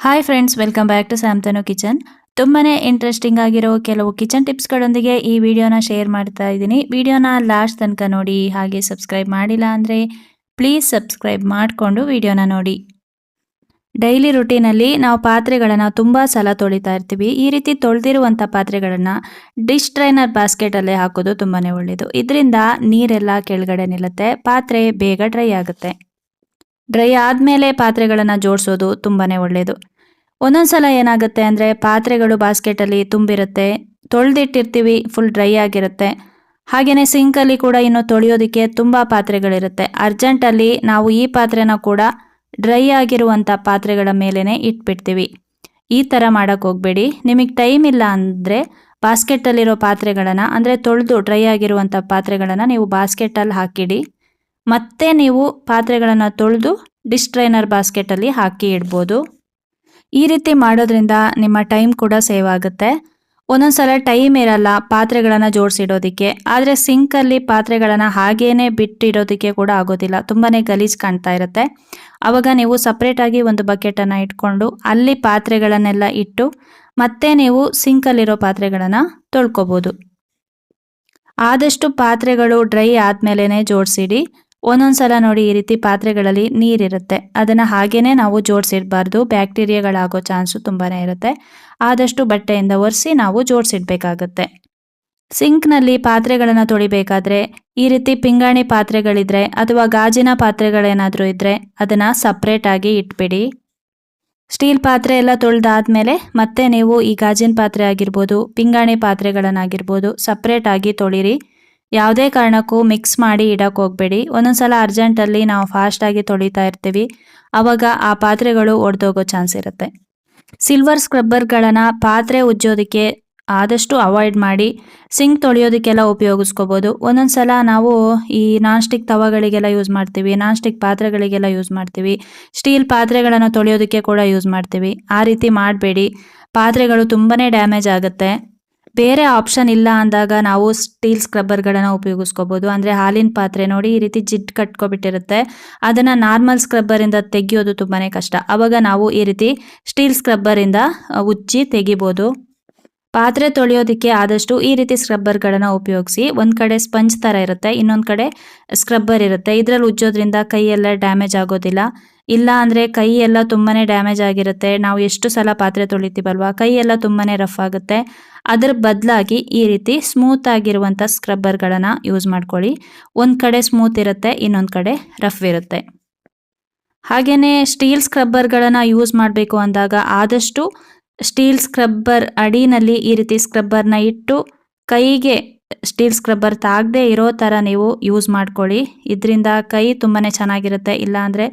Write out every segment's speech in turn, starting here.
Hi friends welcome back to ಸ್ಯಾಮ್ತನು kitchen ತುಂಬಾನೇ interesting ಆಗಿರೋ ಕೆಲವು ಕಿಚನ್ ಟಿಪ್ಸ್ಗಳೊಂದಿಗೆ ಈ ವಿಡಿಯೋನ ಶೇರ್ ಮಾಡ್ತಾ ಇದ್ದೀನಿ. ವಿಡಿಯೋನ ಲಾಸ್ಟ್ ತನಕ ನೋಡಿ, ಹಾಗೆ ಸಬ್ಸ್ಕ್ರೈಬ್ ಮಾಡಿಲ್ಲ ಅಂದರೆ ಪ್ಲೀಸ್ ಸಬ್ಸ್ಕ್ರೈಬ್ ಮಾಡಿಕೊಂಡು ವಿಡಿಯೋನ ನೋಡಿ. ಡೈಲಿ ರುಟೀನಲ್ಲಿ ನಾವು ಪಾತ್ರೆಗಳನ್ನು ತುಂಬ ಸಲ ತೊಳಿತಾ ಇರ್ತೀವಿ. ಈ ರೀತಿ ತೊಳೆದಿರುವಂಥ ಪಾತ್ರೆಗಳನ್ನು ಡಿಶ್ ಟ್ರೈನರ್ ಬಾಸ್ಕೆಟಲ್ಲೇ ಹಾಕೋದು ತುಂಬಾ ಒಳ್ಳೆಯದು ಇದರಿಂದ ನೀರೆಲ್ಲ ಕೆಳಗಡೆ ನಿಲ್ಲುತ್ತೆ, ಪಾತ್ರೆ ಬೇಗ ಡ್ರೈ ಆಗುತ್ತೆ. ಡ್ರೈ ಆದಮೇಲೆ ಪಾತ್ರೆಗಳನ್ನು ಜೋಡಿಸೋದು ತುಂಬಾ ಒಳ್ಳೆಯದು ಒಂದೊಂದ್ಸಲ ಏನಾಗುತ್ತೆ ಅಂದರೆ ಪಾತ್ರೆಗಳು ಬಾಸ್ಕೆಟಲ್ಲಿ ತುಂಬಿರುತ್ತೆ, ತೊಳೆದಿಟ್ಟಿರ್ತೀವಿ ಫುಲ್ ಡ್ರೈ ಆಗಿರುತ್ತೆ. ಹಾಗೆಯೇ ಸಿಂಕಲ್ಲಿ ಕೂಡ ಇನ್ನು ತೊಳೆಯೋದಕ್ಕೆ ತುಂಬ ಪಾತ್ರೆಗಳಿರುತ್ತೆ. ಅರ್ಜೆಂಟಲ್ಲಿ ನಾವು ಈ ಪಾತ್ರೆನ ಕೂಡ ಡ್ರೈ ಆಗಿರುವಂಥ ಪಾತ್ರೆಗಳ ಮೇಲೇ ಇಟ್ಬಿಡ್ತೀವಿ. ಈ ಥರ ಮಾಡೋಕ್ಕೆ ಹೋಗಬೇಡಿ. ನಿಮಗೆ ಟೈಮ್ ಇಲ್ಲ ಅಂದರೆ ಬಾಸ್ಕೆಟಲ್ಲಿರೋ ಪಾತ್ರೆಗಳನ್ನು, ಅಂದರೆ ತೊಳೆದು ಡ್ರೈ ಆಗಿರುವಂಥ ಪಾತ್ರೆಗಳನ್ನು ನೀವು ಬಾಸ್ಕೆಟಲ್ಲಿ ಹಾಕಿಡಿ. ಮತ್ತೆ ನೀವು ಪಾತ್ರೆಗಳನ್ನು ತೊಳೆದು ಡಿಶ್ ಟ್ರೈನರ್ ಬಾಸ್ಕೆಟಲ್ಲಿ ಹಾಕಿ ಇಡ್ಬೋದು. ಈ ರೀತಿ ಮಾಡೋದ್ರಿಂದ ನಿಮ್ಮ ಟೈಮ್ ಕೂಡ ಸೇವ್ ಆಗುತ್ತೆ. ಒಂದೊಂದ್ಸಲ ಟೈಮ್ ಇರಲ್ಲ ಪಾತ್ರೆಗಳನ್ನು ಜೋಡಿಸಿಡೋದಕ್ಕೆ. ಆದರೆ ಸಿಂಕಲ್ಲಿ ಪಾತ್ರೆಗಳನ್ನು ಹಾಗೇನೆ ಬಿಟ್ಟಿಡೋದಕ್ಕೆ ಕೂಡ ಆಗೋದಿಲ್ಲ. ತುಂಬಾ ಗಲೀಜು ಕಾಣ್ತಾ ಇರುತ್ತೆ. ಆವಾಗ ನೀವು ಸಪ್ರೇಟಾಗಿ ಒಂದು ಬಕೆಟನ್ನು ಇಟ್ಕೊಂಡು ಅಲ್ಲಿ ಪಾತ್ರೆಗಳನ್ನೆಲ್ಲ ಇಟ್ಟು ಮತ್ತೆ ನೀವು ಸಿಂಕಲ್ಲಿರೋ ಪಾತ್ರೆಗಳನ್ನು ತೊಳ್ಕೊಬೋದು. ಆದಷ್ಟು ಪಾತ್ರೆಗಳು ಡ್ರೈ ಆದಮೇಲೆ ಜೋಡಿಸಿಡಿ. ಒಂದೊಂದ್ಸಲ ನೋಡಿ ಈ ರೀತಿ ಪಾತ್ರೆಗಳಲ್ಲಿ ನೀರಿರುತ್ತೆ. ಅದನ್ನು ಹಾಗೇನೆ ನಾವು ಜೋಡಿಸಿಡಬಾರ್ದು. ಬ್ಯಾಕ್ಟೀರಿಯಾಗಳಾಗೋ ಚಾನ್ಸು ತುಂಬಾ ಇರುತ್ತೆ. ಆದಷ್ಟು ಬಟ್ಟೆಯಿಂದ ಒರೆಸಿ ನಾವು ಜೋಡಿಸಿಡ್ಬೇಕಾಗತ್ತೆ. ಸಿಂಕ್ನಲ್ಲಿ ಪಾತ್ರೆಗಳನ್ನು ತೊಳಿಬೇಕಾದ್ರೆ ಈ ರೀತಿ ಪಿಂಗಾಣಿ ಪಾತ್ರೆಗಳಿದ್ರೆ ಅಥವಾ ಗಾಜಿನ ಪಾತ್ರೆಗಳೇನಾದರೂ ಇದ್ದರೆ ಅದನ್ನು ಸಪ್ರೇಟಾಗಿ ಇಟ್ಬಿಡಿ. ಸ್ಟೀಲ್ ಪಾತ್ರೆ ಎಲ್ಲ ತೊಳೆದಾದ್ಮೇಲೆ ಮತ್ತೆ ನೀವು ಈ ಗಾಜಿನ ಪಾತ್ರೆ ಆಗಿರ್ಬೋದು, ಪಿಂಗಾಣಿ ಪಾತ್ರೆಗಳನ್ನಾಗಿರ್ಬೋದು ಸಪ್ರೇಟಾಗಿ ತೊಳಿರಿ. ಯಾವುದೇ ಕಾರಣಕ್ಕೂ ಮಿಕ್ಸ್ ಮಾಡಿ ಇಡಕ್ಕೆ ಹೋಗಬೇಡಿ. ಒಂದೊಂದ್ಸಲ ಅರ್ಜೆಂಟಲ್ಲಿ ನಾವು ಫಾಸ್ಟಾಗಿ ತೊಳಿತಾ ಇರ್ತೀವಿ. ಆವಾಗ ಆ ಪಾತ್ರೆಗಳು ಒಡೆದೋಗೋ ಚಾನ್ಸ್ ಇರುತ್ತೆ. ಸಿಲ್ವರ್ ಸ್ಕ್ರಬ್ಬರ್ಗಳನ್ನು ಪಾತ್ರೆ ಉಜ್ಜೋದಕ್ಕೆ ಆದಷ್ಟು ಅವಾಯ್ಡ್ ಮಾಡಿ ಸಿಂಕ್ ತೊಳೆಯೋದಕ್ಕೆಲ್ಲ ಉಪಯೋಗಿಸ್ಕೋಬೋದು. ಒಂದೊಂದು ಸಲ ನಾವು ಈ ನಾನ್ ಸ್ಟಿಕ್ ತವಗಳಿಗೆಲ್ಲ ಯೂಸ್ ಮಾಡ್ತೀವಿ ನಾನ್ ಸ್ಟಿಕ್ ಪಾತ್ರೆಗಳಿಗೆಲ್ಲ ಯೂಸ್ ಮಾಡ್ತೀವಿ. ಸ್ಟೀಲ್ ಪಾತ್ರೆಗಳನ್ನು ತೊಳೆಯೋದಕ್ಕೆ ಕೂಡ ಯೂಸ್ ಮಾಡ್ತೀವಿ. ಆ ರೀತಿ ಮಾಡಬೇಡಿ. ಪಾತ್ರೆಗಳು ತುಂಬಾ ಡ್ಯಾಮೇಜ್ ಆಗುತ್ತೆ. ಬೇರೆ ಆಪ್ಷನ್ ಇಲ್ಲ ಅಂದಾಗ ನಾವು ಸ್ಟೀಲ್ ಸ್ಕ್ರಬ್ಬರ್ಗಳನ್ನು ಉಪಯೋಗಿಸ್ಕೋಬೋದು. ಅಂದರೆ ಹಾಲಿನ ಪಾತ್ರೆ ನೋಡಿ ಈ ರೀತಿ ಜಿಡ್ ಕಟ್ಕೊಬಿಟ್ಟಿರುತ್ತೆ. ಅದನ್ನು ನಾರ್ಮಲ್ ಸ್ಕ್ರಬ್ಬರಿಂದ ತೆಗಿಯೋದು ತುಂಬಾ ಕಷ್ಟ. ಅವಾಗ ನಾವು ಈ ರೀತಿ ಸ್ಟೀಲ್ ಸ್ಕ್ರಬ್ಬರಿಂದ ಉಜ್ಜಿ ತೆಗಿಬೋದು. ಪಾತ್ರೆ ತೊಳೆಯೋದಕ್ಕೆ ಆದಷ್ಟು ಈ ರೀತಿ ಸ್ಕ್ರಬ್ಬರ್ಗಳನ್ನು ಉಪಯೋಗಿಸಿ ಒಂದು ಕಡೆ ಸ್ಪಂಜ್ ಥರ ಇರುತ್ತೆ, ಇನ್ನೊಂದು ಕಡೆ ಸ್ಕ್ರಬ್ಬರ್ ಇರುತ್ತೆ. ಇದರಲ್ಲಿ ಉಜ್ಜೋದ್ರಿಂದ ಕೈಯೆಲ್ಲ ಡ್ಯಾಮೇಜ್ ಆಗೋದಿಲ್ಲ. ಇಲ್ಲ ಅಂದರೆ ಕೈ ಎಲ್ಲ ತುಂಬಾ ಡ್ಯಾಮೇಜ್ ಆಗಿರುತ್ತೆ. ನಾವು ಎಷ್ಟು ಸಲ ಪಾತ್ರೆ ತೊಳಿತೀವಲ್ವ? ಕೈ ಎಲ್ಲ ತುಂಬಾ ರಫ್ ಆಗುತ್ತೆ. ಅದರ ಬದಲಾಗಿ ಈ ರೀತಿ ಸ್ಮೂತ್ ಆಗಿರುವಂಥ ಸ್ಕ್ರಬ್ಬರ್ಗಳನ್ನು ಯೂಸ್ ಮಾಡ್ಕೊಳ್ಳಿ. ಒಂದು ಕಡೆ ಸ್ಮೂತ್ ಇರುತ್ತೆ, ಇನ್ನೊಂದು ಕಡೆ ರಫ್ ಇರುತ್ತೆ. ಹಾಗೆಯೇ ಸ್ಟೀಲ್ ಸ್ಕ್ರಬ್ಬರ್ಗಳನ್ನು ಯೂಸ್ ಮಾಡಬೇಕು ಅಂದಾಗ ಆದಷ್ಟು ಸ್ಟೀಲ್ ಸ್ಕ್ರಬ್ಬರ್ ಅಡಿನಲ್ಲಿ ಈ ರೀತಿ ಸ್ಕ್ರಬ್ಬರ್ನ ಇಟ್ಟು ಕೈಗೆ ಸ್ಟೀಲ್ ಸ್ಕ್ರಬ್ಬರ್ ತಾಗದೇ ಇರೋ ಥರ ನೀವು ಯೂಸ್ ಮಾಡ್ಕೊಳ್ಳಿ. ಇದರಿಂದ ಕೈ ತುಂಬಾ ಚೆನ್ನಾಗಿರುತ್ತೆ. ಇಲ್ಲಾಂದರೆ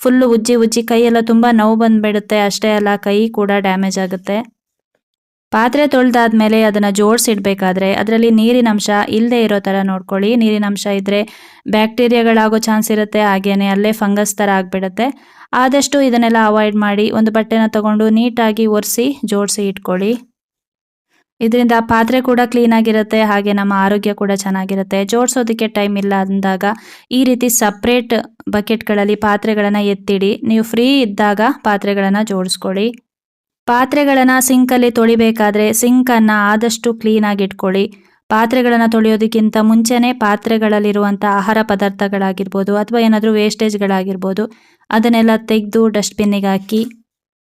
ಫುಲ್ಲು ಉಜ್ಜಿ ಉಜ್ಜಿ ಕೈಯೆಲ್ಲ ತುಂಬ ನೋವು ಬಂದುಬಿಡುತ್ತೆ. ಅಷ್ಟೇ ಅಲ್ಲ ಕೈ ಕೂಡ ಡ್ಯಾಮೇಜ್ ಆಗುತ್ತೆ. ಪಾತ್ರೆ ತೊಳೆದಾದ್ಮೇಲೆ ಅದನ್ನು ಜೋಡಿಸಿಡಬೇಕಾದ್ರೆ ಅದರಲ್ಲಿ ನೀರಿನ ಅಂಶ ಇಲ್ಲದೆ ಇರೋ ಥರ ನೋಡ್ಕೊಳ್ಳಿ. ನೀರಿನ ಅಂಶ ಇದ್ದರೆ ಬ್ಯಾಕ್ಟೀರಿಯಾಗಳಾಗೋ ಚಾನ್ಸ್ ಇರುತ್ತೆ, ಹಾಗೇನೆ ಅಲ್ಲೇ ಫಂಗಸ್ ಥರ ಆಗಿಬಿಡುತ್ತೆ. ಆದಷ್ಟು ಇದನ್ನೆಲ್ಲ ಅವಾಯ್ಡ್ ಮಾಡಿ ಒಂದು ಬಟ್ಟೆನ ತಗೊಂಡು ನೀಟಾಗಿ ಒರೆಸಿ, ಜೋಡಿಸಿ ಇಟ್ಕೊಳ್ಳಿ. ಇದರಿಂದ ಪಾತ್ರೆ ಕೂಡ ಕ್ಲೀನಾಗಿರುತ್ತೆ ಹಾಗೆ ನಮ್ಮ ಆರೋಗ್ಯ ಕೂಡ ಚೆನ್ನಾಗಿರುತ್ತೆ. ಜೋಡಿಸೋದಕ್ಕೆ ಟೈಮ್ ಇಲ್ಲ ಅಂದಾಗ ಈ ರೀತಿ ಸಪ್ರೇಟ್ ಬಕೆಟ್ಗಳಲ್ಲಿ ಪಾತ್ರೆಗಳನ್ನು ಎತ್ತಿಡಿ. ನೀವು ಫ್ರೀ ಇದ್ದಾಗ ಪಾತ್ರೆಗಳನ್ನು ಜೋಡಿಸ್ಕೊಳ್ಳಿ. ಪಾತ್ರೆಗಳನ್ನು ಸಿಂಕಲ್ಲಿ ತೊಳಿಬೇಕಾದ್ರೆ ಸಿಂಕನ್ನು ಆದಷ್ಟು ಕ್ಲೀನಾಗಿ ಇಟ್ಕೊಳ್ಳಿ. ಪಾತ್ರೆಗಳನ್ನು ತೊಳೆಯೋದಕ್ಕಿಂತ ಮುಂಚೆನೇ ಪಾತ್ರೆಗಳಲ್ಲಿರುವಂಥ ಆಹಾರ ಪದಾರ್ಥಗಳಾಗಿರ್ಬೋದು ಅಥವಾ ಏನಾದರೂ ವೇಸ್ಟೇಜ್ಗಳಾಗಿರ್ಬೋದು ಅದನ್ನೆಲ್ಲ ತೆಗೆದು ಡಸ್ಟ್ಬಿನ್ನಿಗೆ ಹಾಕಿ.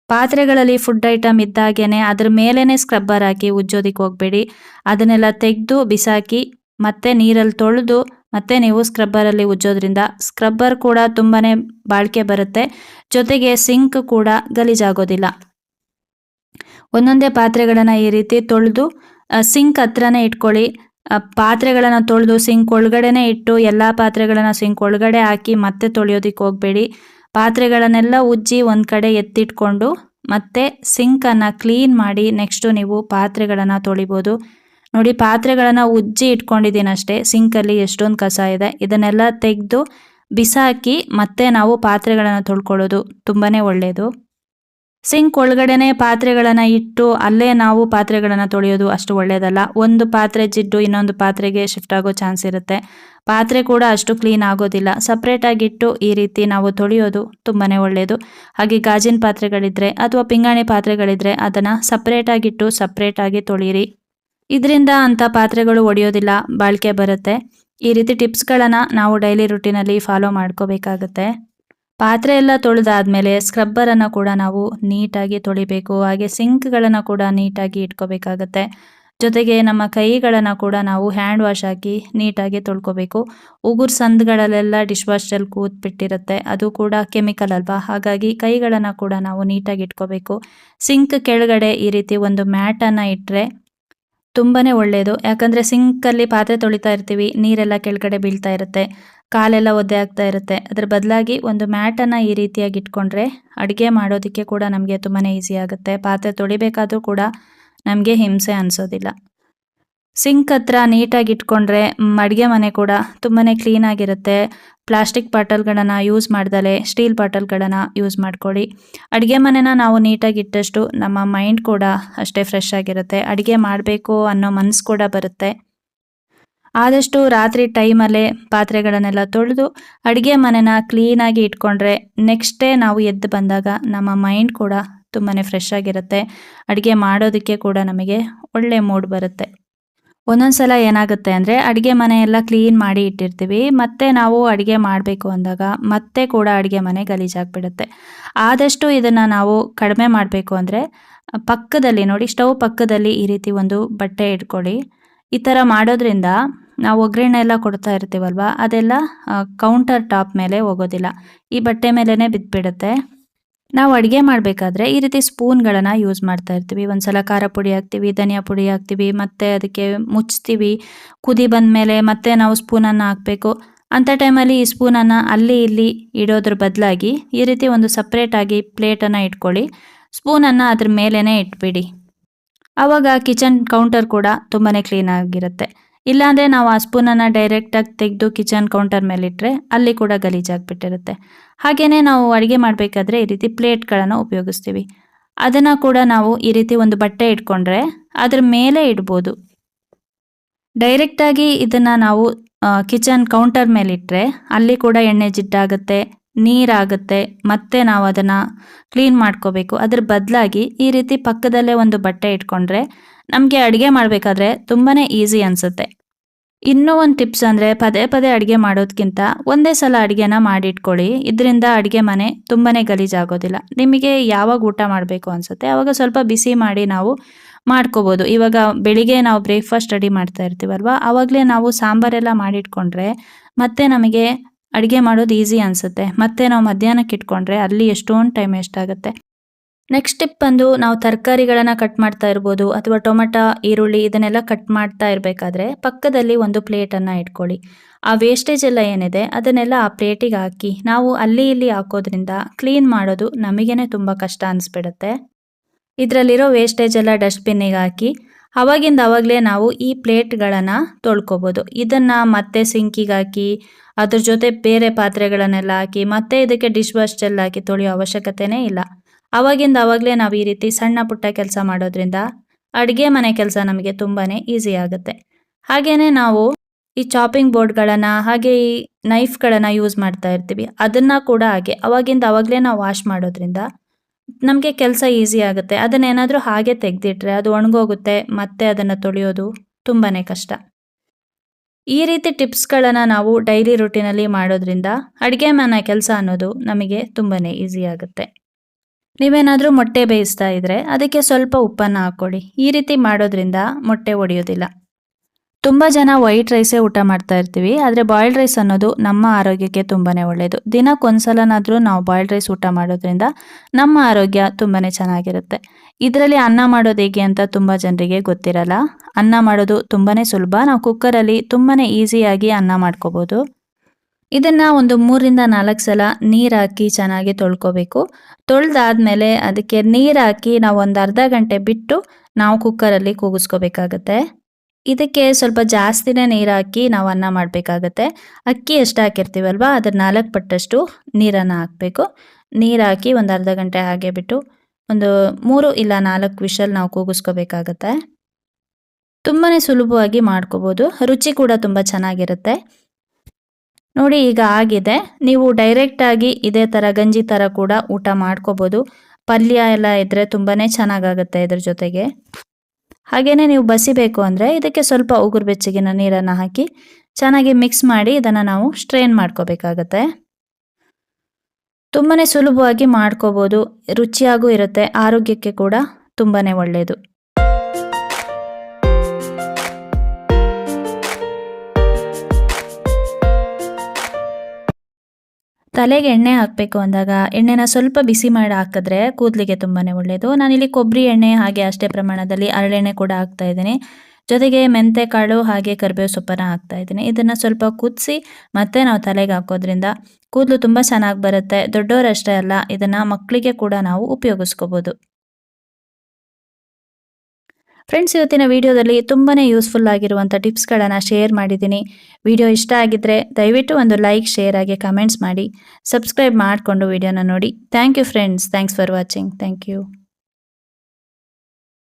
ಪಾತ್ರೆಗಳಲ್ಲಿ ಫುಡ್ ಐಟಮ್ ಇದ್ದಾಗೇನೆ ಅದ್ರ ಮೇಲೇ ಸ್ಕ್ರಬ್ಬರ್ ಹಾಕಿ ಉಜ್ಜೋದಿಕ್ಕೆ ಹೋಗಬೇಡಿ. ಅದನ್ನೆಲ್ಲ ತೆಗೆದು ಬಿಸಾಕಿ ಮತ್ತೆ ನೀರಲ್ಲಿ ತೊಳೆದು ಮತ್ತೆ ನೀವು ಸ್ಕ್ರಬ್ಬರಲ್ಲಿ ಉಜ್ಜೋದ್ರಿಂದ ಸ್ಕ್ರಬ್ಬರ್ ಕೂಡ ತುಂಬಾ ಬಾಳಿಕೆ ಬರುತ್ತೆ. ಜೊತೆಗೆ ಸಿಂಕ್ ಕೂಡ ಗಲೀಜಾಗೋದಿಲ್ಲ. ಒಂದೊಂದೇ ಪಾತ್ರೆಗಳನ್ನು ಈ ರೀತಿ ತೊಳೆದು ಸಿಂಕ್ ಹತ್ರನೇ ಇಟ್ಕೊಳ್ಳಿ. ಪಾತ್ರೆಗಳನ್ನು ತೊಳೆದು ಸಿಂಕ್ ಒಳಗಡೆನೆ ಇಟ್ಟು, ಎಲ್ಲ ಪಾತ್ರೆಗಳನ್ನು ಸಿಂಕ್ ಒಳಗಡೆ ಹಾಕಿ ಮತ್ತೆ ತೊಳೆಯೋದಿಕ್ಕೆ ಹೋಗಬೇಡಿ. ಪಾತ್ರೆಗಳನ್ನೆಲ್ಲ ಉಜ್ಜಿ ಒಂದು ಕಡೆ ಎತ್ತಿಟ್ಕೊಂಡು, ಮತ್ತೆ ಸಿಂಕನ್ನು ಕ್ಲೀನ್ ಮಾಡಿ ನೆಕ್ಸ್ಟು ನೀವು ಪಾತ್ರೆಗಳನ್ನು ತೊಳಿಬೋದು. ನೋಡಿ, ಪಾತ್ರೆಗಳನ್ನು ಉಜ್ಜಿ ಇಟ್ಕೊಂಡಿದ್ದೀನಿ ಅಷ್ಟೇ. ಸಿಂಕಲ್ಲಿ ಎಷ್ಟೊಂದು ಕಸ ಇದೆ. ಇದನ್ನೆಲ್ಲ ತೆಗೆದು, ಬಿಸಾಕಿ ಮತ್ತೆ ನಾವು ಪಾತ್ರೆಗಳನ್ನು ತೊಳ್ಕೊಳ್ಳೋದು ತುಂಬಾ ಒಳ್ಳೆಯದು ಸಿಂಕ್ ಒಳಗಡೆನೆ ಪಾತ್ರೆಗಳನ್ನು ಇಟ್ಟು ಅಲ್ಲೇ ನಾವು ಪಾತ್ರೆಗಳನ್ನು ತೊಳೆಯೋದು ಅಷ್ಟು ಒಳ್ಳೆಯದಲ್ಲ ಒಂದು ಪಾತ್ರೆ ಜಿಡ್ಡು ಇನ್ನೊಂದು ಪಾತ್ರೆಗೆ ಶಿಫ್ಟ್ ಆಗೋ ಚಾನ್ಸ್ ಇರುತ್ತೆ. ಪಾತ್ರೆ ಕೂಡ ಅಷ್ಟು ಕ್ಲೀನ್ ಆಗೋದಿಲ್ಲ. ಸಪ್ರೇಟಾಗಿಟ್ಟು ಈ ರೀತಿ ನಾವು ತೊಳೆಯೋದು ತುಂಬಾ ಒಳ್ಳೆಯದು ಹಾಗೆ ಗಾಜಿನ ಪಾತ್ರೆಗಳಿದ್ರೆ ಅಥವಾ ಪಿಂಗಾಣಿ ಪಾತ್ರೆಗಳಿದ್ರೆ ಅದನ್ನು ಸಪ್ರೇಟಾಗಿಟ್ಟು ಸಪ್ರೇಟಾಗಿ ತೊಳೀರಿ. ಇದರಿಂದ ಅಂಥ ಪಾತ್ರೆಗಳು ಒಡೆಯೋದಿಲ್ಲ, ಬಾಳಿಕೆ ಬರುತ್ತೆ. ಈ ರೀತಿ ಟಿಪ್ಸ್ಗಳನ್ನು ನಾವು ಡೈಲಿ ರುಟೀನಲ್ಲಿ ಫಾಲೋ ಮಾಡ್ಕೋಬೇಕಾಗತ್ತೆ. ಪಾತ್ರೆ ಎಲ್ಲ ತೊಳೆದಾದ್ಮೇಲೆ ಸ್ಕ್ರಬ್ಬರನ್ನು ಕೂಡ ನಾವು ನೀಟಾಗಿ ತೊಳಿಬೇಕು. ಹಾಗೆ ಸಿಂಕ್ಗಳನ್ನು ಕೂಡ ನೀಟಾಗಿ ಇಟ್ಕೋಬೇಕಾಗತ್ತೆ. ಜೊತೆಗೆ ನಮ್ಮ ಕೈಗಳನ್ನು ಕೂಡ ನಾವು ಹ್ಯಾಂಡ್ ವಾಶ್ ಹಾಕಿ ನೀಟಾಗಿ ತೊಳ್ಕೊಬೇಕು. ಉಗುರು ಸಂದ್ಗಳಲ್ಲೆಲ್ಲ ಡಿಶ್ ವಾಶ್ ಕೂತ್ಬಿಟ್ಟಿರುತ್ತೆ. ಅದು ಕೂಡ ಕೆಮಿಕಲ್ ಅಲ್ವಾ? ಹಾಗಾಗಿ ಕೈಗಳನ್ನು ಕೂಡ ನಾವು ನೀಟಾಗಿ ಇಟ್ಕೋಬೇಕು. ಸಿಂಕ್ ಕೆಳಗಡೆ ಈ ರೀತಿ ಒಂದು ಮ್ಯಾಟನ್ನು ಇಟ್ಟರೆ ತುಂಬಾ ಒಳ್ಳೆಯದು ಯಾಕಂದರೆ ಸಿಂಕಲ್ಲಿ ಪಾತ್ರೆ ತೊಳಿತಾ ಇರ್ತೀವಿ, ನೀರೆಲ್ಲ ಕೆಳಗಡೆ ಬೀಳ್ತಾ ಇರುತ್ತೆ. ಕಾಲೆಲ್ಲ ಒದ್ದೆ ಆಗ್ತಾ ಇರುತ್ತೆ. ಅದ್ರ ಬದಲಾಗಿ ಒಂದು ಮ್ಯಾಟನ್ನು ಈ ರೀತಿಯಾಗಿ ಇಟ್ಕೊಂಡ್ರೆ ಅಡುಗೆ ಮಾಡೋದಕ್ಕೆ ಕೂಡ ನಮಗೆ ತುಂಬಾ ಈಸಿ ಆಗುತ್ತೆ. ಪಾತ್ರೆ ತೊಳಿಬೇಕಾದ್ರೂ ಕೂಡ ನಮಗೆ ಹಿಂಸೆ ಅನಿಸೋದಿಲ್ಲ. ಸಿಂಕ್ ಹತ್ರ ನೀಟಾಗಿ ಇಟ್ಕೊಂಡ್ರೆ ಅಡುಗೆ ಮನೆ ಕೂಡ ತುಂಬಾ ಕ್ಲೀನಾಗಿರುತ್ತೆ ಪ್ಲಾಸ್ಟಿಕ್ ಬಾಟಲ್ಗಳನ್ನು ಯೂಸ್ ಮಾಡ್ದಲೆ ಸ್ಟೀಲ್ ಬಾಟಲ್ಗಳನ್ನು ಯೂಸ್ ಮಾಡ್ಕೊಳ್ಳಿ. ಅಡುಗೆ ಮನೆನ ನಾವು ನೀಟಾಗಿ ಇಟ್ಟಷ್ಟು ನಮ್ಮ ಮೈಂಡ್ ಕೂಡ ಅಷ್ಟೇ ಫ್ರೆಶ್ ಆಗಿರುತ್ತೆ. ಅಡುಗೆ ಮಾಡಬೇಕು ಅನ್ನೋ ಮನಸ್ಸು ಕೂಡ ಬರುತ್ತೆ. ಆದಷ್ಟು ರಾತ್ರಿ ಟೈಮಲ್ಲೇ ಪಾತ್ರೆಗಳನ್ನೆಲ್ಲ ತೊಳೆದು ಅಡುಗೆ ಮನೆನ ಕ್ಲೀನಾಗಿ ಇಟ್ಕೊಂಡ್ರೆ ನೆಕ್ಸ್ಟ್ ಡೇ ನಾವು ಎದ್ದು ಬಂದಾಗ ನಮ್ಮ ಮೈಂಡ್ ಕೂಡ ತುಂಬಾ ಫ್ರೆಶ್ ಆಗಿರುತ್ತೆ. ಅಡುಗೆ ಮಾಡೋದಕ್ಕೆ ಕೂಡ ನಮಗೆ ಒಳ್ಳೆ ಮೂಡ್ ಬರುತ್ತೆ. ಒಂದೊಂದ್ಸಲ ಏನಾಗುತ್ತೆ ಅಂದರೆ ಅಡುಗೆ ಮನೆಯೆಲ್ಲ ಕ್ಲೀನ್ ಮಾಡಿ ಇಟ್ಟಿರ್ತೀವಿ, ಮತ್ತೆ ನಾವು ಅಡುಗೆ ಮಾಡಬೇಕು ಅಂದಾಗ ಮತ್ತೆ ಕೂಡ ಅಡುಗೆ ಮನೆ ಗಲೀಜಾಗ್ಬಿಡುತ್ತೆ. ಆದಷ್ಟು ಇದನ್ನು ನಾವು ಕಡಿಮೆ ಮಾಡಬೇಕು ಅಂದರೆ ಪಕ್ಕದಲ್ಲಿ ನೋಡಿ, ಸ್ಟವ್ ಪಕ್ಕದಲ್ಲಿ ಈ ರೀತಿ ಒಂದು ಬಟ್ಟೆ ಇಟ್ಕೊಳ್ಳಿ. ಈ ಥರ ಮಾಡೋದ್ರಿಂದ ನಾವು ಒಗ್ಗರಣೆ ಎಲ್ಲ ಕೊಡ್ತಾ ಇರ್ತೀವಲ್ವ? ಅದೆಲ್ಲ ಕೌಂಟರ್ ಟಾಪ್ ಮೇಲೆ ಹೋಗೋದಿಲ್ಲ. ಈ ಬಟ್ಟೆ ಮೇಲೇ ಬಿದ್ದುಬಿಡುತ್ತೆ. ನಾವು ಅಡುಗೆ ಮಾಡಬೇಕಾದ್ರೆ ಈ ರೀತಿ ಸ್ಪೂನ್ಗಳನ್ನು ಯೂಸ್ ಮಾಡ್ತಾ ಇರ್ತೀವಿ. ಒಂದ್ಸಲ ಖಾರ ಪುಡಿ ಹಾಕ್ತೀವಿ, ಧನಿಯಾ ಪುಡಿ ಹಾಕ್ತೀವಿ, ಮತ್ತೆ ಅದಕ್ಕೆ ಮುಚ್ತೀವಿ. ಕುದಿ ಬಂದ ಮೇಲೆ ಮತ್ತೆ ನಾವು ಸ್ಪೂನನ್ನು ಹಾಕಬೇಕು. ಅಂಥ ಟೈಮಲ್ಲಿ ಈ ಸ್ಪೂನನ್ನು ಅಲ್ಲಿ ಇಲ್ಲಿ ಇಡೋದ್ರ ಬದಲಾಗಿ ಈ ರೀತಿ ಒಂದು ಸಪ್ರೇಟಾಗಿ ಪ್ಲೇಟನ್ನು ಇಟ್ಕೊಳ್ಳಿ. ಸ್ಪೂನನ್ನು ಅದ್ರ ಮೇಲೇ ಇಟ್ಬಿಡಿ. ಆವಾಗ ಕಿಚನ್ ಕೌಂಟರ್ ಕೂಡ ತುಂಬಾ ಕ್ಲೀನ್ ಆಗಿರುತ್ತೆ. ಇಲ್ಲಾಂದರೆ ನಾವು ಆ ಸ್ಪೂನನ್ನು ಡೈರೆಕ್ಟಾಗಿ ತೆಗೆದು ಕಿಚನ್ ಕೌಂಟರ್ ಮೇಲೆ ಇಟ್ಟರೆ ಅಲ್ಲಿ ಕೂಡ ಗಲೀಜಾಗಿಬಿಟ್ಟಿರುತ್ತೆ ಹಾಗೆಯೇ ನಾವು ಅಡುಗೆ ಮಾಡಬೇಕಾದ್ರೆ ಈ ರೀತಿ ಪ್ಲೇಟ್ಗಳನ್ನು ಉಪಯೋಗಿಸ್ತೀವಿ. ಅದನ್ನು ಕೂಡ ನಾವು ಈ ರೀತಿ ಒಂದು ಬಟ್ಟೆ ಇಟ್ಕೊಂಡ್ರೆ ಅದ್ರ ಮೇಲೆ ಇಡ್ಬೋದು. ಡೈರೆಕ್ಟಾಗಿ ಇದನ್ನು ನಾವು ಕಿಚನ್ ಕೌಂಟರ್ ಮೇಲೆ ಇಟ್ಟರೆ ಅಲ್ಲಿ ಕೂಡ ಎಣ್ಣೆ ಜಿಡ್ಡಾಗುತ್ತೆ, ನೀರಾಗುತ್ತೆ, ಮತ್ತೆ ನಾವು ಅದನ್ನು ಕ್ಲೀನ್ ಮಾಡ್ಕೋಬೇಕು. ಅದ್ರ ಬದಲಾಗಿ ಈ ರೀತಿ ಪಕ್ಕದಲ್ಲೇ ಒಂದು ಬಟ್ಟೆ ಇಟ್ಕೊಂಡ್ರೆ ನಮಗೆ ಅಡುಗೆ ಮಾಡಬೇಕಾದ್ರೆ ತುಂಬಾ ಈಸಿ ಅನಿಸುತ್ತೆ. ಇನ್ನೂ ಒಂದು ಟಿಪ್ಸ್ ಅಂದರೆ ಪದೇ ಪದೇ ಅಡುಗೆ ಮಾಡೋದಕ್ಕಿಂತ ಒಂದೇ ಸಲ ಅಡುಗೆನ ಮಾಡಿಟ್ಕೊಳ್ಳಿ. ಇದರಿಂದ ಅಡುಗೆ ಮನೆ ತುಂಬಾ ಗಲೀಜಾಗೋದಿಲ್ಲ. ನಿಮಗೆ ಯಾವಾಗ ಊಟ ಮಾಡಬೇಕು ಅನಿಸುತ್ತೆ ಆವಾಗ ಸ್ವಲ್ಪ ಬಿಸಿ ಮಾಡಿ ನಾವು ಮಾಡ್ಕೋಬೋದು. ಇವಾಗ ಬೆಳಿಗ್ಗೆ ನಾವು ಬ್ರೇಕ್ಫಾಸ್ಟ್ ರೆಡಿ ಮಾಡ್ತಾ ಇರ್ತೀವಲ್ವ ಆವಾಗಲೇ ನಾವು ಸಾಂಬಾರೆಲ್ಲ ಮಾಡಿಟ್ಕೊಂಡ್ರೆ ಮತ್ತೆ ನಮಗೆ ಅಡುಗೆ ಮಾಡೋದು ಈಸಿ ಅನಿಸುತ್ತೆ. ಮತ್ತೆ ನಾವು ಮಧ್ಯಾಹ್ನಕ್ಕೆ ಇಟ್ಕೊಂಡ್ರೆ ಅಲ್ಲಿ ಎಷ್ಟೊಂದು ಟೈಮ್ ಎಷ್ಟಾಗುತ್ತೆ ನೆಕ್ಸ್ಟ್ ಸ್ಟೆಪ್ ಬಂದು ನಾವು ತರಕಾರಿಗಳನ್ನು ಕಟ್ ಮಾಡ್ತಾ ಇರ್ಬೋದು ಅಥವಾ ಟೊಮೆಟೊ, ಈರುಳ್ಳಿ ಇದನ್ನೆಲ್ಲ ಕಟ್ ಮಾಡ್ತಾ ಇರಬೇಕಾದ್ರೆ ಪಕ್ಕದಲ್ಲಿ ಒಂದು ಪ್ಲೇಟನ್ನು ಇಟ್ಕೊಳ್ಳಿ. ಆ ವೇಸ್ಟೇಜ್ ಎಲ್ಲ ಏನಿದೆ ಅದನ್ನೆಲ್ಲ ಆ ಪ್ಲೇಟಿಗೆ ಹಾಕಿ ನಾವು ಅಲ್ಲಿ ಇಲ್ಲಿ ಹಾಕೋದ್ರಿಂದ ಕ್ಲೀನ್ ಮಾಡೋದು ನಮಗೇನೆ ತುಂಬ ಕಷ್ಟ ಅನಿಸ್ಬಿಡುತ್ತೆ. ಇದರಲ್ಲಿರೋ ವೇಸ್ಟೇಜ್ ಎಲ್ಲ ಡಸ್ಟ್ಬಿನ್ನಿಗೆ ಹಾಕಿ ಅವಾಗಿಂದ ಅವಾಗಲೇ ನಾವು ಈ ಪ್ಲೇಟ್ಗಳನ್ನು ತೊಳ್ಕೊಬೋದು. ಇದನ್ನು ಮತ್ತೆ ಸಿಂಕಿಗೆ ಹಾಕಿ, ಅದ್ರ ಜೊತೆ ಬೇರೆ ಪಾತ್ರೆಗಳನ್ನೆಲ್ಲ ಹಾಕಿ, ಮತ್ತೆ ಇದಕ್ಕೆ ಡಿಶ್ ವಾಶ್ ಜೆಲ್ ಹಾಕಿ ತೊಳೆಯೋ ಅವಶ್ಯಕತೆನೇ ಇಲ್ಲ. ಅವಾಗಿಂದ ಅವಾಗಲೇ ನಾವು ಈ ರೀತಿ ಸಣ್ಣ ಪುಟ್ಟ ಕೆಲಸ ಮಾಡೋದ್ರಿಂದ ಅಡುಗೆ ಮನೆ ಕೆಲಸ ನಮಗೆ ತುಂಬಾ ಈಸಿ ಆಗುತ್ತೆ. ಹಾಗೆಯೇ ನಾವು ಈ ಚಾಪಿಂಗ್ ಬೋರ್ಡ್ಗಳನ್ನು ಹಾಗೆ ಈ ನೈಫ್ಗಳನ್ನು ಯೂಸ್ ಮಾಡ್ತಾ ಇರ್ತೀವಿ. ಅದನ್ನು ಕೂಡ ಹಾಗೆ. ಅವಾಗಿಂದ ಅವಾಗಲೇ ನಾವು ವಾಶ್ ಮಾಡೋದ್ರಿಂದ ನಮಗೆ ಕೆಲಸ ಈಸಿ ಆಗುತ್ತೆ. ಅದನ್ನೇನಾದರೂ ಹಾಗೆ ತೆಗೆದಿಟ್ರೆ ಅದು ಒಣಗೋಗುತ್ತೆ, ಮತ್ತೆ ಅದನ್ನು ತೊಳೆಯೋದು ತುಂಬಾ ಕಷ್ಟ. ಈ ರೀತಿ ಟಿಪ್ಸ್ಗಳನ್ನು ನಾವು ಡೈಲಿ ರುಟೀನಲ್ಲಿ ಮಾಡೋದ್ರಿಂದ ಅಡುಗೆ ಮನೆ ಕೆಲಸ ಅನ್ನೋದು ನಮಗೆ ತುಂಬಾ ಈಸಿ ಆಗುತ್ತೆ. ನೀವೇನಾದರೂ ಮೊಟ್ಟೆ ಬೇಯಿಸ್ತಾ ಇದ್ರೆ ಅದಕ್ಕೆ ಸ್ವಲ್ಪ ಉಪ್ಪನ್ನು ಹಾಕ್ಕೊಡಿ. ಈ ರೀತಿ ಮಾಡೋದ್ರಿಂದ ಮೊಟ್ಟೆ ಒಡೆಯೋದಿಲ್ಲ. ತುಂಬ ಜನ ವೈಟ್ ರೈಸೇ ಊಟ ಮಾಡ್ತಾ ಇರ್ತೀವಿ, ಆದರೆ ಬಾಯ್ಲ್ಡ್ ರೈಸ್ ಅನ್ನೋದು ನಮ್ಮ ಆರೋಗ್ಯಕ್ಕೆ ತುಂಬಾ ಒಳ್ಳೆಯದು ದಿನಕ್ಕೊಂದ್ಸಲನಾದರೂ ನಾವು ಬಾಯ್ಲ್ಡ್ ರೈಸ್ ಊಟ ಮಾಡೋದ್ರಿಂದ ನಮ್ಮ ಆರೋಗ್ಯ ತುಂಬಾ ಚೆನ್ನಾಗಿರುತ್ತೆ. ಇದರಲ್ಲಿ ಅನ್ನ ಮಾಡೋದು ಹೇಗೆ ಅಂತ ತುಂಬ ಜನರಿಗೆ ಗೊತ್ತಿರಲ್ಲ. ಅನ್ನ ಮಾಡೋದು ತುಂಬಾ ಸುಲಭ. ನಾವು ಕುಕ್ಕರಲ್ಲಿ ತುಂಬಾ ಈಸಿಯಾಗಿ ಅನ್ನ ಮಾಡ್ಕೋಬೋದು. ಇದನ್ನು ಒಂದು ಮೂರಿಂದ ನಾಲ್ಕು ಸಲ ನೀರು ಹಾಕಿ ಚೆನ್ನಾಗಿ ತೊಳ್ಕೊಬೇಕು. ತೊಳೆದಾದ್ಮೇಲೆ ಅದಕ್ಕೆ ನೀರು ಹಾಕಿ ನಾವು ಒಂದು ಅರ್ಧ ಗಂಟೆ ಬಿಟ್ಟು ನಾವು ಕುಕ್ಕರಲ್ಲಿ ಕೂಗಿಸ್ಕೋಬೇಕಾಗತ್ತೆ. ಇದಕ್ಕೆ ಸ್ವಲ್ಪ ಜಾಸ್ತಿನೇ ನೀರು ಹಾಕಿ ನಾವು ಅನ್ನ ಮಾಡಬೇಕಾಗತ್ತೆ. ಅಕ್ಕಿ ಎಷ್ಟು ಹಾಕಿರ್ತೀವಲ್ವ ಅದ್ರ ನಾಲ್ಕು ಪಟ್ಟಷ್ಟು ನೀರನ್ನು ಹಾಕಬೇಕು. ನೀರು ಹಾಕಿ ಒಂದು ಅರ್ಧ ಗಂಟೆ ಹಾಗೆ ಬಿಟ್ಟು ಒಂದು ಮೂರು ಇಲ್ಲ ನಾಲ್ಕು ವಿಷಲ್ ನಾವು ಕೂಗಿಸ್ಕೋಬೇಕಾಗತ್ತೆ. ತುಂಬಾ ಸುಲಭವಾಗಿ ಮಾಡ್ಕೋಬೋದು. ರುಚಿ ಕೂಡ ತುಂಬ ಚೆನ್ನಾಗಿರುತ್ತೆ. ನೋಡಿ ಈಗ ಆಗಿದೆ. ನೀವು ಡೈರೆಕ್ಟಾಗಿ ಇದೇ ಥರ ಗಂಜಿ ಥರ ಕೂಡ ಊಟ ಮಾಡ್ಕೋಬೋದು. ಪಲ್ಯ ಎಲ್ಲ ಇದ್ದರೆ ತುಂಬಾ ಚೆನ್ನಾಗಾಗುತ್ತೆ ಇದ್ರ ಜೊತೆಗೆ. ಹಾಗೆಯೇ ನೀವು ಬಸಿಬೇಕು ಅಂದರೆ ಇದಕ್ಕೆ ಸ್ವಲ್ಪ ಉಗುರು ಬೆಚ್ಚಗಿನ ನೀರನ್ನು ಹಾಕಿ ಚೆನ್ನಾಗಿ ಮಿಕ್ಸ್ ಮಾಡಿ ಇದನ್ನು ನಾವು ಸ್ಟ್ರೈನ್ ಮಾಡ್ಕೋಬೇಕಾಗತ್ತೆ. ತುಂಬಾ ಸುಲಭವಾಗಿ ಮಾಡ್ಕೋಬೋದು. ರುಚಿಯಾಗೂ ಇರುತ್ತೆ, ಆರೋಗ್ಯಕ್ಕೆ ಕೂಡ ತುಂಬಾ ಒಳ್ಳೆಯದು ತಲೆಗೆ ಎಣ್ಣೆ ಹಾಕಬೇಕು ಅಂದಾಗ ಎಣ್ಣೆನ ಸ್ವಲ್ಪ ಬಿಸಿ ಮಾಡಿ ಹಾಕಿದ್ರೆ ಕೂದಲಿಗೆ ತುಂಬಾ ಒಳ್ಳೆಯದು ನಾನಿಲ್ಲಿ ಕೊಬ್ಬರಿ ಎಣ್ಣೆ ಹಾಗೆ ಅಷ್ಟೇ ಪ್ರಮಾಣದಲ್ಲಿ ಹರಳೆಣ್ಣೆ ಕೂಡ ಹಾಕ್ತಾ ಇದ್ದೀನಿ. ಜೊತೆಗೆ ಮೆಂತೆ ಕಾಳು ಹಾಗೆ ಕರಿಬೇವು ಸೊಪ್ಪನ್ನು ಹಾಕ್ತಾ ಇದ್ದೀನಿ. ಇದನ್ನು ಸ್ವಲ್ಪ ಕುದಿಸಿ ಮತ್ತೆ ನಾವು ತಲೆಗೆ ಹಾಕೋದ್ರಿಂದ ಕೂದಲು ತುಂಬ ಚೆನ್ನಾಗಿ ಬರುತ್ತೆ. ದೊಡ್ಡವರಷ್ಟೇ ಅಲ್ಲ, ಇದನ್ನು ಮಕ್ಕಳಿಗೆ ಕೂಡ ನಾವು ಉಪಯೋಗಿಸ್ಕೋಬೋದು. ಫ್ರೆಂಡ್ಸ್ ಇವತ್ತಿನ ವಿಡಿಯೋದಲ್ಲಿ ತುಂಬಾ ಯೂಸ್ಫುಲ್ ಆಗಿರುವಂಥ ಟಿಪ್ಸ್ಗಳನ್ನು ಶೇರ್ ಮಾಡಿದ್ದೀನಿ. ವಿಡಿಯೋ ಇಷ್ಟ ಆಗಿದ್ದರೆ ದಯವಿಟ್ಟು ಒಂದು ಲೈಕ್ ಶೇರ್ ಆಗಿ ಕಮೆಂಟ್ಸ್ ಮಾಡಿ. ಸಬ್ಸ್ಕ್ರೈಬ್ ಮಾಡಿಕೊಂಡು ವಿಡಿಯೋನ ನೋಡಿ. Thank you friends thanks for watching thank you